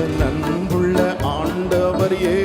நமது நண்புள்ள ஆண்டவர். ஏ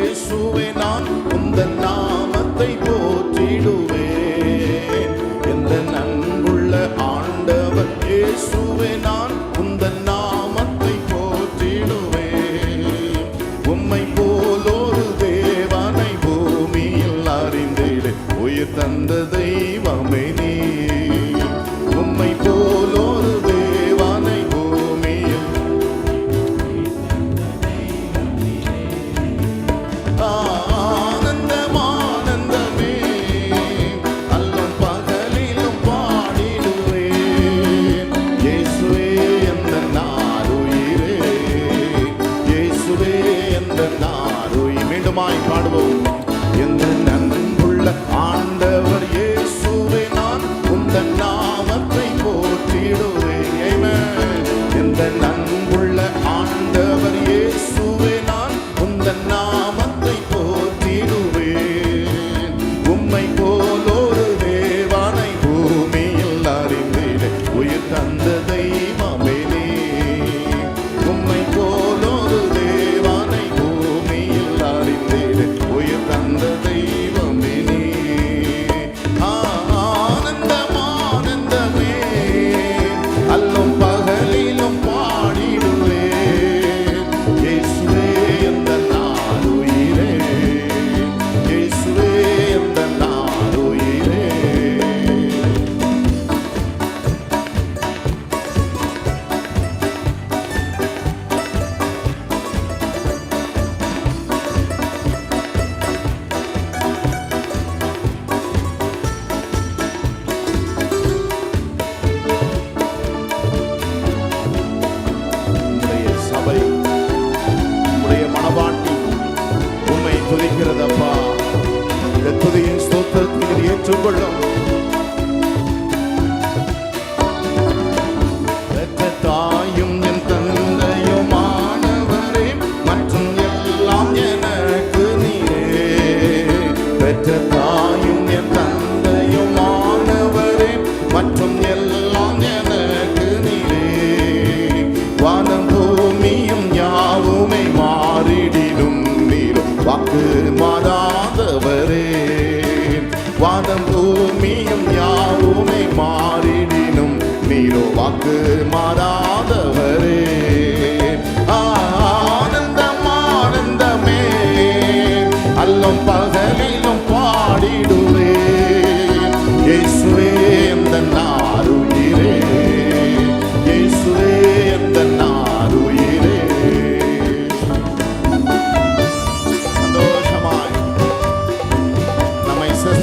என் ஸ்தோத்திரத்தை ஏற்றுக்கொள்ளும்.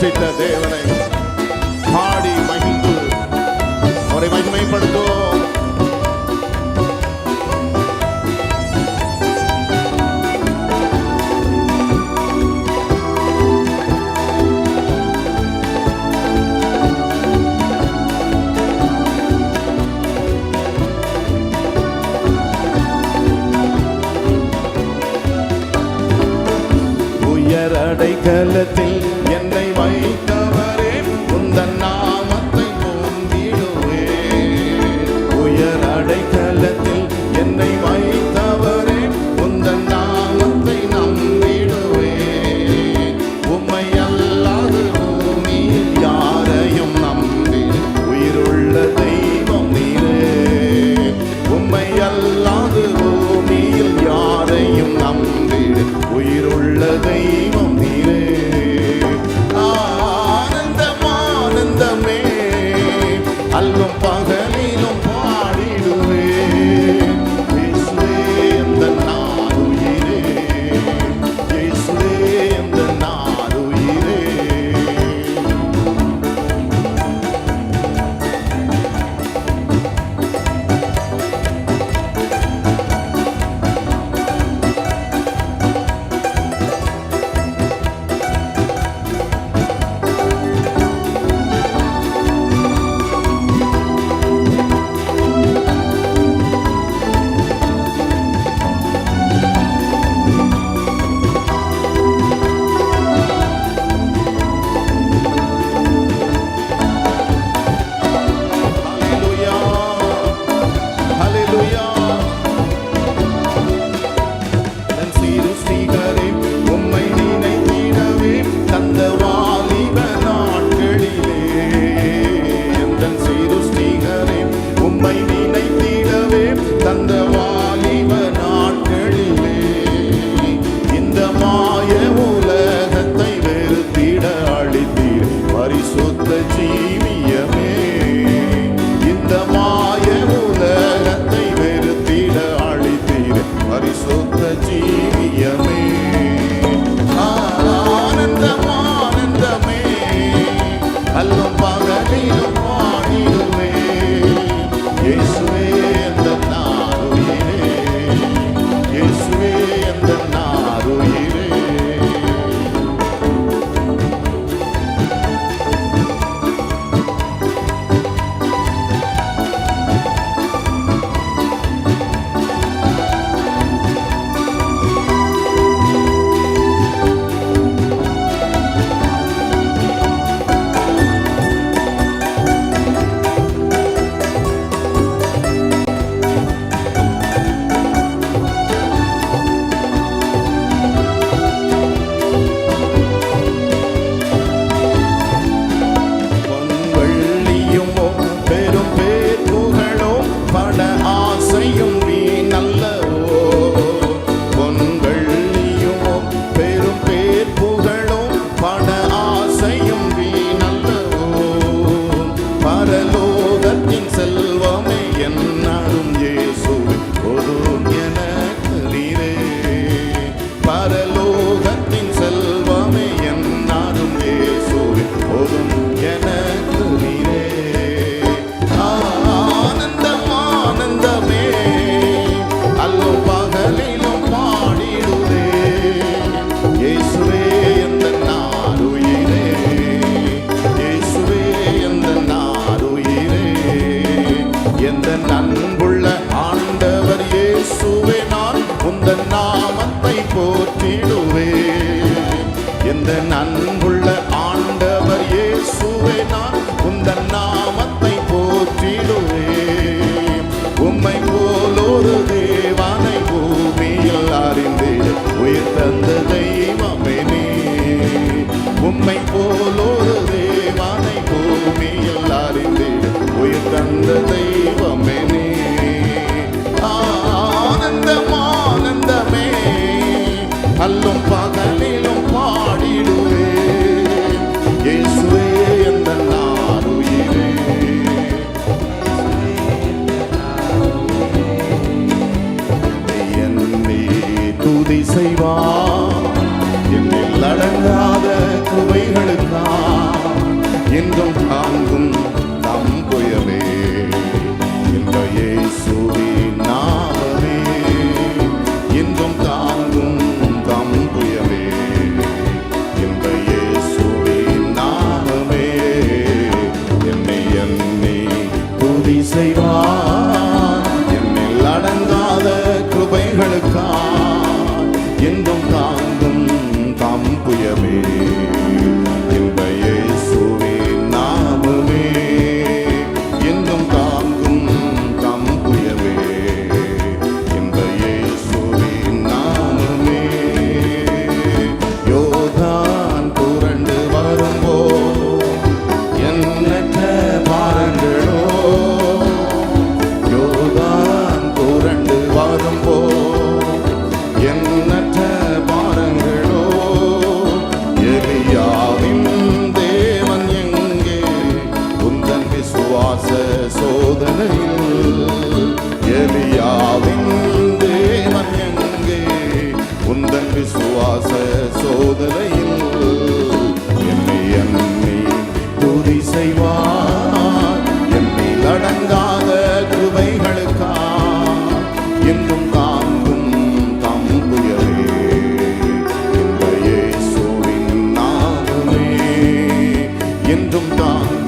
நேசித்த தேவனை பாடி மகிழ்ந்து அவரை மகிமைப்படுத்துவோம். உயரடைக்கலத்தில் அன்புள்ள ஆண்டவர் இயேசுவே நான் உந்த நாமத்தை போற்றிடுவே எந்த நன் comer. 变动大。